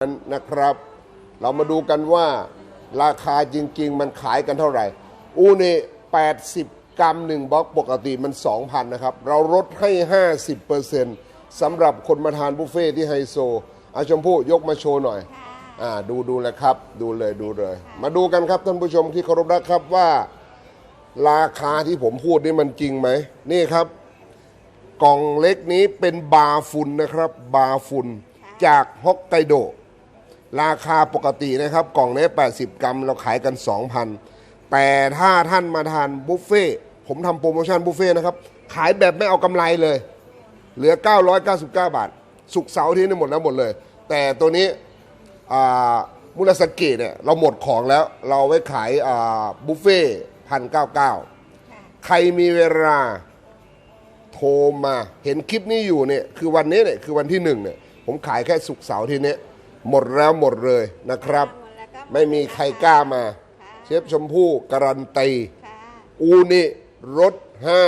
นั้นนะครับ เรามาดูกันว่าราคาจริง ๆ มันขายกันเท่าไหร่ อูนี่80 กรัมหนึ่งบล็อกปกติมัน 2,000 นะครับ เราลดให้ 50%สำหรับคนมาทานบุฟเฟ่ที่ไฮโซอาชมพู่ยกมาโชว์หน่อย อ่าดูดูเลยครับ ดูเลยดูเลย มาดูกันครับท่านผู้ชมที่เคารพรักครับว่า ราคาที่ผมพูดนี่มันจริงไหม นี่ครับ กล่องเล็กนี้เป็นบาฟุนนะครับ บาฟุนจากฮอกไกโด ราคาปกตินะครับกล่องนี้80 กรัม เราขายกัน 2,000 แต่ถ้าท่านมาทานบุฟเฟ่ต์ผมทำโปรโมชั่นบุฟเฟ่ต์นะครับ ขายแบบไม่เอากำไรเลย เหลือ 999 บาท สุกร์เสาร์อาที่นี่หมดแล้วหมดเลย แต่ตัวนี้อ่ามุราสเกะเนี่ยเราหมดของแล้วเราไว้ขายอ่าบุฟเฟ่พันเก้าเก้าใครมีเวลาโทรมาเห็นคลิปนี้อยู่เนี่ยคือวันนี้เนี่ยคือวันที่หนึ่งเนี่ยผมขายแค่สุกร์เสาร์ที่เนี้ย หมดแล้วหมดเลยนะครับหมดแล้วก็ไม่มีใครกล้ามาค่ะเชฟชมพู่การันตีค่ะอูนี่รถห้า